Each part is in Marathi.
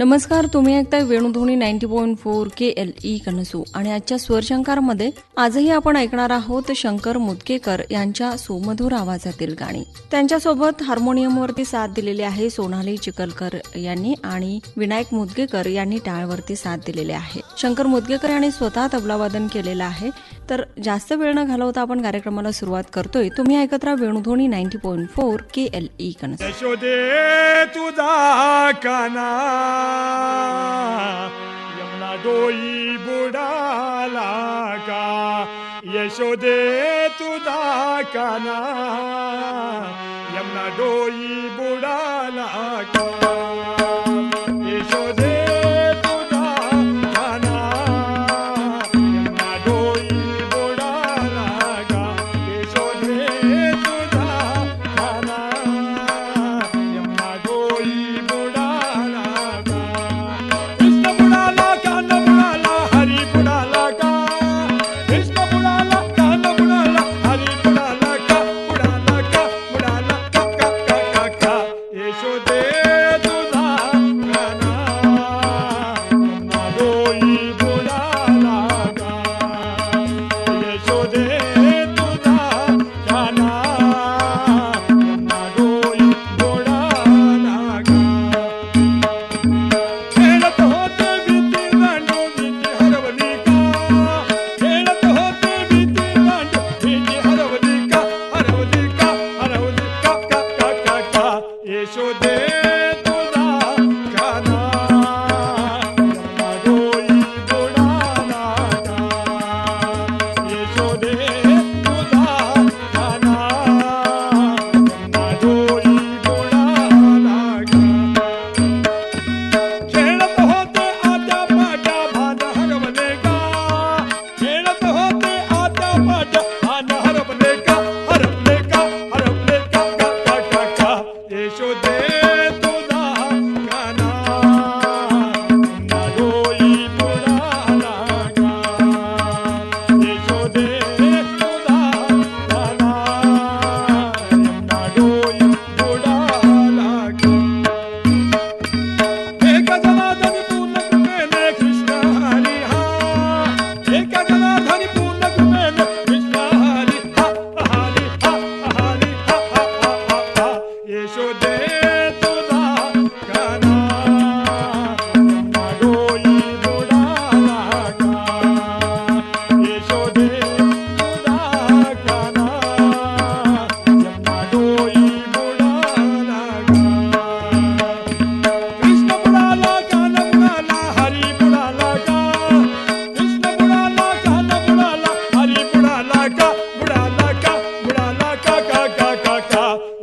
नमस्कार तुम्ही ऐकताय Venudhwani ninety point four K L E Kanasu. आणि आजच्या स्वरशंकारमध्ये आजही आपण ऐकणार आहोत शंकर मुदकेकर यांच्या सुमधुर आवाजातील गाणी. त्यांच्यासोबत हार्मोनियमवरती साथ दिलेली आहे सोनाली चिकलकर यांनी आणि विनायक मुदगेकर यांनी टाळवरती साथ दिलेली आहे. शंकर मुदगेकर यांनी स्वतः तबलावादन केलेलं आहे. तर जास्त वेळ न घालवता आपण कार्यक्रमाला सुरुवात करतोय. तुम्ही ऐकत राहा Venudhwani ninety point four K L E Kanasu. तुझा काना यमुना डोई बुडाला का यशोदे तुझा काना यमुना डोई बुडाला का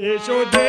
ਯਸ਼ੋਦੇ